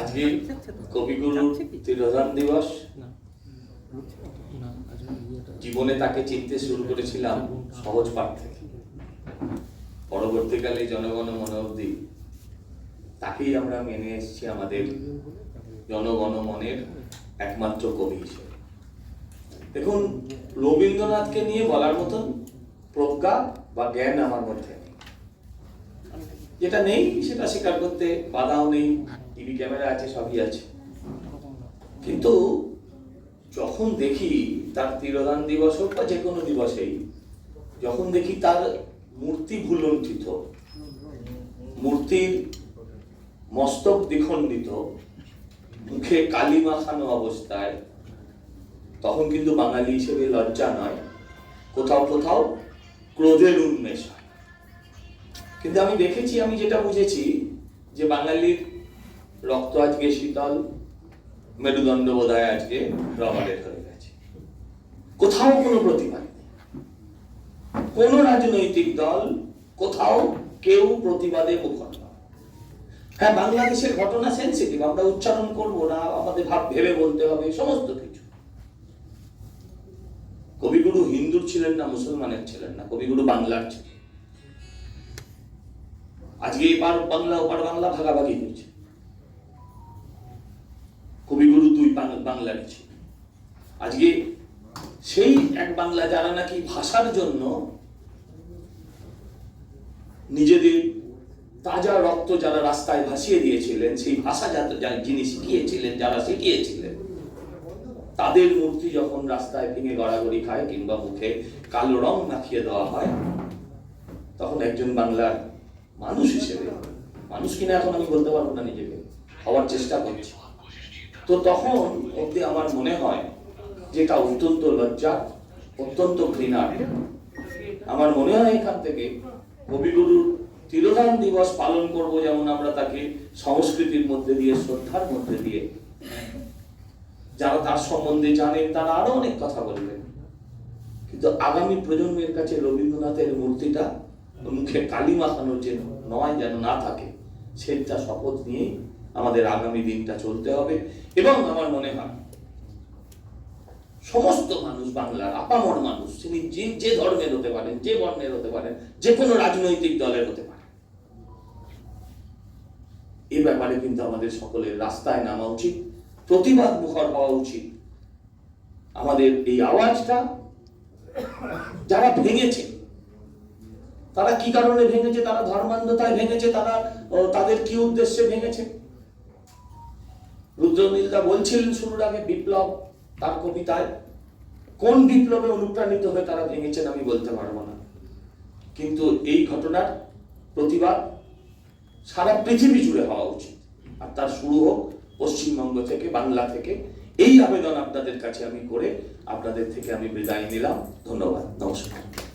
আজকে কবিগুরুর তিরোধান দিবস। জীবনে তাকে চিনতে শুরু করেছিলাম সহজ পাঠ থেকে। পরবর্তীকালে জনগণ মন অবধি তাকেই আমরা মেনে এসেছি আমাদের জনগণ মনের একমাত্র কবি হিসেবে। দেখুন রবীন্দ্রনাথকে নিয়ে বলার মতন প্রজ্ঞা বা জ্ঞান আমার মধ্যে নেই। যেটা নেই সেটা স্বীকার করতে বাধাও নেই। টিভি ক্যামেরা আছে, সবই আছে। কিন্তু যখন দেখি তার তিরোধান দিবস হোক বা যে কোনো দিবসেই, যখন দেখি তার মূর্তি ভুলণ্ঠিত, মূর্তির মস্তক দ্বিখণ্ডিত, মুখে কালি মাখানো অবস্থায়, তখন কিন্তু বাঙালি হিসেবে লজ্জা নয়। কোথাও কোথাও ক্রোধের উন্মেষ হয়। কিন্তু আমি দেখেছি, আমি যেটা বুঝেছি, যে বাঙালির রক্ত আজকে শীতল, মেরুদণ্ড বোধ আজকে রবারের হয়ে গেছে। কোথাও কোনো প্রতিবাদ কোন রাজনৈতিক দল কোথাও কেউ প্রতিবাদে মুখর হ্যাঁ বাংলাদেশের ঘটনা সেন্সিটিভ আমরা উচ্চারণ করব না, আমাদের ভাব ভেবে বলতে হবে, সমস্ত কিছু। কবিগুরু হিন্দুর ছিলেন না, মুসলমানের ছিলেন না, কবিগুরু বাংলার ছিলেন। আজকে এবার বাংলা ওপার বাংলা ভাগাভাগি হয়েছে। কবিগুরু দুই বাংলার ছিল। আজকে সেই এক বাংলা যারা নাকি ভাষার জন্য নিজেদের তাজা রক্ত যারা রাস্তায় ভাসিয়ে দিয়েছিলেন, সেই ভাষা যিনি শিখিয়েছিলেন, যারা শিখিয়েছিলেন, তাদের মূর্তি যখন রাস্তায় ভেঙে গড়াগড়ি খায় কিংবা মুখে কালো রং মাখিয়ে দেওয়া হয়, তখন একজন বাংলার মানুষ হিসেবে, মানুষ কিনা এখন আমি বলতে পারব না নিজেকে, হওয়ার চেষ্টা করছি। তো তখন অব্দি আমার মনে হয় যে এটা অত্যন্ত লজ্জা অত্যন্ত ঘৃণার। আমার মনে হয় এখান থেকে কবিগুরুর তিরোধান দিবস পালন করব যেমন আমরা তাকে সংস্কৃতির মধ্যে দিয়ে, শ্রদ্ধার মধ্যে দিয়ে। যারা তার সম্বন্ধে জানেন, তারা আরও অনেক কথা বলবেন। কিন্তু আগামী প্রজন্মের কাছে রবীন্দ্রনাথের মূর্তিটা মুখে কালি মাখানোর যে নয় যেন না থাকে, সেটা শপথ নিয়ে আমাদের আগামী দিনটা চলতে হবে এবং আমার মনে হয় সমস্ত মানুষ, বাংলার আপামর মানুষ, তিনি যে যে ধর্মের হতে পারেন, যে বর্ণের হতে পারেন, যে কোনো রাজনৈতিক দলের হতে পারেন, এ ব্যাপারে কিন্তু আমাদের সকলের রাস্তায় নামা উচিত, প্রতিবাদ মুখর হওয়া উচিত। আমাদের এই আওয়াজটা যারা ভেঙেছে, তারা কি কারণে ভেঙেছে? তারা ধর্মান্ধতায় ভেঙেছে? তারা তাদের কি উদ্দেশ্যে ভেঙেছে? রুদ্রনীলদা বলছিলেন শুরুর আগে বিপ্লব তার কবিতায়, কোন বিপ্লবে অনুপ্রাণিত হয়ে তারা ভেঙেছেন আমি বলতে পারব না। কিন্তু এই ঘটনার প্রতিবাদ সারা পৃথিবী জুড়ে হওয়া উচিত। আর তার শুরু হোক পশ্চিমবঙ্গ থেকে, বাংলা থেকে। এই আবেদন আপনাদের কাছে আমি করে আপনাদের থেকে আমি বিদায় নিলাম। ধন্যবাদ। নমস্কার।